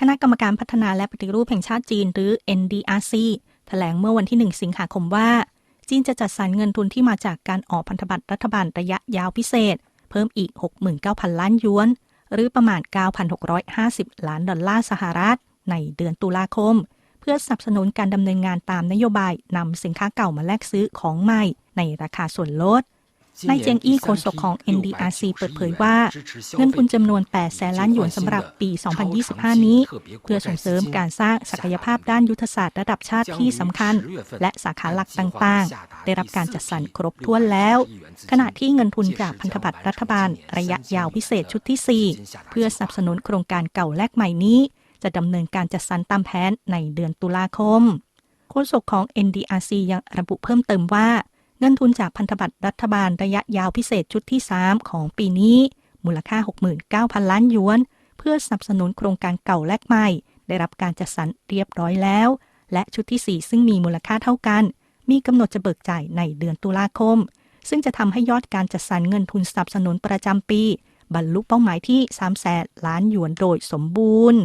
คณะกรรมการพัฒนาและปฏิรูปแห่งชาติจีนหรือ NDRC แถลงเมื่อวันที่ 1 สิงหาคมว่า จีนจะจัดสรรเงินทุนที่มาจากการออกพันธบัตรรัฐบาลระยะยาวพิเศษ เพิ่มอีก 69,000 ล้านหยวน หรือประมาณ 9,650 ล้านดอลลาร์สหรัฐ ในเดือนตุลาคม เพื่อสนับสนุนการดำเนินงานตามนโยบายนำสินค้าเก่ามาแลกซื้อของใหม่ ในราคาส่วนลด นายเจียงอี้โฆษกของ NDRC เปิดเผยว่า เงินทุนจำนวน 8 แสนล้านหยวนสำหรับปี 2025 นี้ เพื่อส่งเสริมการสร้างศักยภาพด้านยุทธศาสตร์ระดับชาติที่สำคัญ และสาขาหลักต่างๆ ได้รับการจัดสรรครบถ้วนแล้ว ขณะที่เงินทุนจากพันธบัตรรัฐบาล ระยะยาวพิเศษชุดที่ 4 เพื่อสนับสนุนโครงการเก่าแลกใหม่นี้ จะดำเนินการจัดสรรตามแผนในเดือนตุลาคมโฆษกของ NDRC ยังระบุเพิ่มเติมว่า เงินทุนจากพันธบัตรรัฐบาลระยะยาวพิเศษชุดที่ 3 ของปีนี้ มูลค่า 69,000 ล้านหยวน เพื่อสนับสนุนโครงการเก่าแลกใหม่ ได้รับการจัดสรรเรียบร้อยแล้ว และชุดที่ 4 ซึ่งมีมูลค่าเท่ากัน มีกำหนดจะเบิกจ่ายในเดือนตุลาคม ซึ่งจะทำให้ยอดการจัดสรรเงินทุนสนับสนุนประจำปี บรรลุเป้าหมายที่3แสนล้านหยวนโดยสมบูรณ์